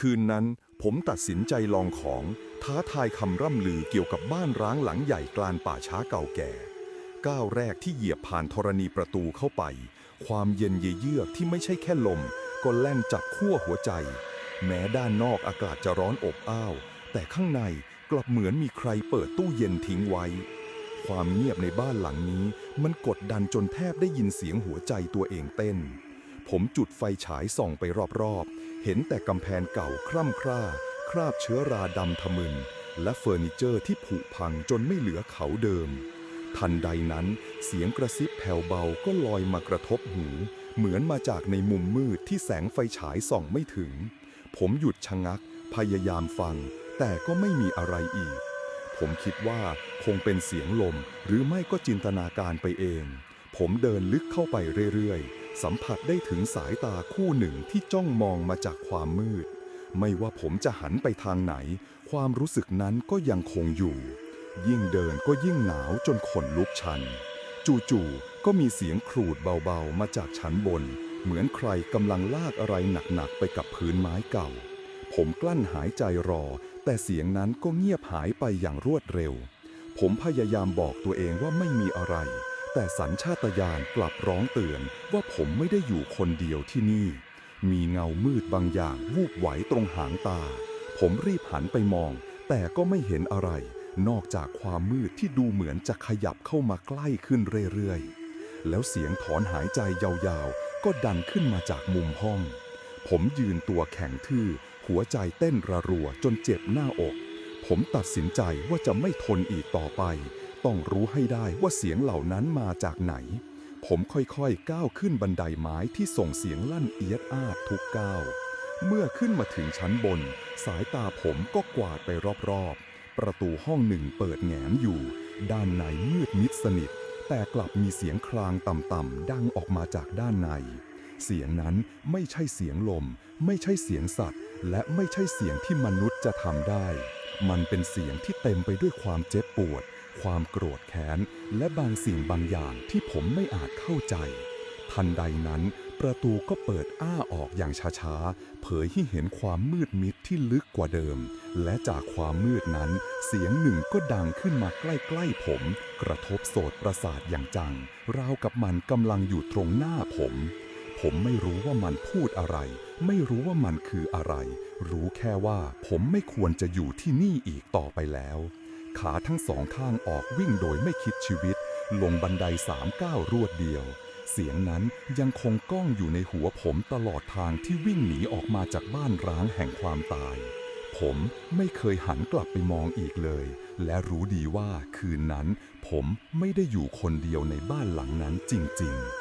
คืนนั้นผมตัดสินใจลองของท้าทายคำร่ำลือเกี่ยวกับบ้านร้างหลังใหญ่กลานป่าช้าเก่าแก่ ก้าวแรกที่เหยียบผ่านธรณีประตูเข้าไป ความเย็นเยือกที่ไม่ใช่แค่ลม ก็แล่นจับขั้วหัวใจ แม้ด้านนอกอากาศจะร้อนอบอ้าว แต่ข้างในกลับเหมือนมีใครเปิดตู้เย็นทิ้งไว้ ความเงียบในบ้านหลังนี้ มันกดดันจนแทบได้ยินเสียงหัวใจตัวเองเต้น ผมจุดไฟฉายส่องไปรอบๆ เห็นแต่กำแพงเก่าคร่ำคร่า คราบเชื้อราดำทะมึน และเฟอร์นิเจอร์ที่ผุพังจนไม่เหลือเขาเดิม ทันใดนั้นเสียงกระซิบแผ่วเบาก็ลอยมากระทบหู เหมือนมาจากในมุมมืดที่แสงไฟฉายส่องไม่ถึง ผมหยุดชะงัก พยายามฟัง แต่ก็ไม่มีอะไรอีก ผมคิดว่าคงเป็นเสียงลม หรือไม่ก็จินตนาการไปเอง ผมเดินลึกเข้าไปเรื่อยๆ สัมผัสได้ถึงสายตาคู่หนึ่งที่จ้องมองมาจากความมืด ไม่ว่าผมจะหันไปทางไหน ความรู้สึกนั้นก็ยังคงอยู่ ยิ่งเดินก็ยิ่งหนาวจนขนลุกชัน จู่ๆก็มีเสียงครูดเบาๆมาจากชั้นบน เหมือนใครกำลังลากอะไรหนักๆไปกับพื้นไม้เก่า ผมกลั้นหายใจรอ แต่เสียงนั้นก็เงียบหายไปอย่างรวดเร็ว ผมพยายามบอกตัวเองว่าไม่มีอะไร แต่สัญชาตญาณกลับร้องเตือนว่าผมไม่ได้อยู่คนเดียวที่นี่ มีเงามืดบางอย่างวูบไหวตรงหางตา ผมรีบหันไปมอง แต่ก็ไม่เห็นอะไร นอกจากความมืดที่ดูเหมือนจะขยับเข้ามาใกล้ขึ้นเรื่อยๆ แล้วเสียงถอนหายใจยาวๆ ก็ดันขึ้นมาจากมุมห้อง ผมยืนตัวแข็งทื่อ หัวใจเต้นระรัวจนเจ็บหน้าอก ผมตัดสินใจว่าจะไม่ทนอีกต่อไป ต้องรู้ให้ได้ว่าเสียงเหล่านั้นมาจากไหน ผมค่อยๆก้าวขึ้นบันไดไม้ที่ส่งเสียงลั่นเอียดอาดทุกก้าว เมื่อขึ้นมาถึงชั้นบน สายตาผมก็กวาดไปรอบๆ ประตูห้องหนึ่งเปิดแงนอยู่ ด้านในมืดมิดสนิท แต่กลับมีเสียงคลางต่ำๆดังออกมาจากด้านใน เสียงนั้นไม่ใช่เสียงลม ไม่ใช่เสียงสัตว์ และไม่ใช่เสียงที่มนุษย์จะทำได้ มันเป็นเสียงที่เต็มไปด้วยความเจ็บปวด ความโกรธแค้น และบางสิ่งบางอย่างที่ผมไม่อาจเข้าใจ ทันใดนั้น ประตูก็เปิดอ้าออกอย่างช้าๆ เผยให้เห็นความมืดมิดที่ลึกกว่าเดิม และจากความมืดนั้น เสียงหนึ่งก็ดังขึ้นมาใกล้ๆผม กระทบโสตประสาทอย่างจัง ราวกับมันกำลังอยู่ตรงหน้าผม ผมไม่รู้ว่ามันพูดอะไร ไม่รู้ว่ามันคืออะไร รู้แค่ว่าผมไม่ควรจะอยู่ที่นี่อีกต่อไปแล้ว ขาทั้งสองข้างออกวิ่งโดยไม่คิดชีวิต ลงบันไดสามก้าวรวดเดียว เสียงนั้นยังคงก้องอยู่ในหัวผมตลอดทางที่วิ่งหนีออกมาจากบ้านร้างแห่งความตาย ผมไม่เคยหันกลับไปมองอีกเลย และรู้ดีว่าคืนนั้นผมไม่ได้อยู่คนเดียวในบ้านหลังนั้นจริง ๆ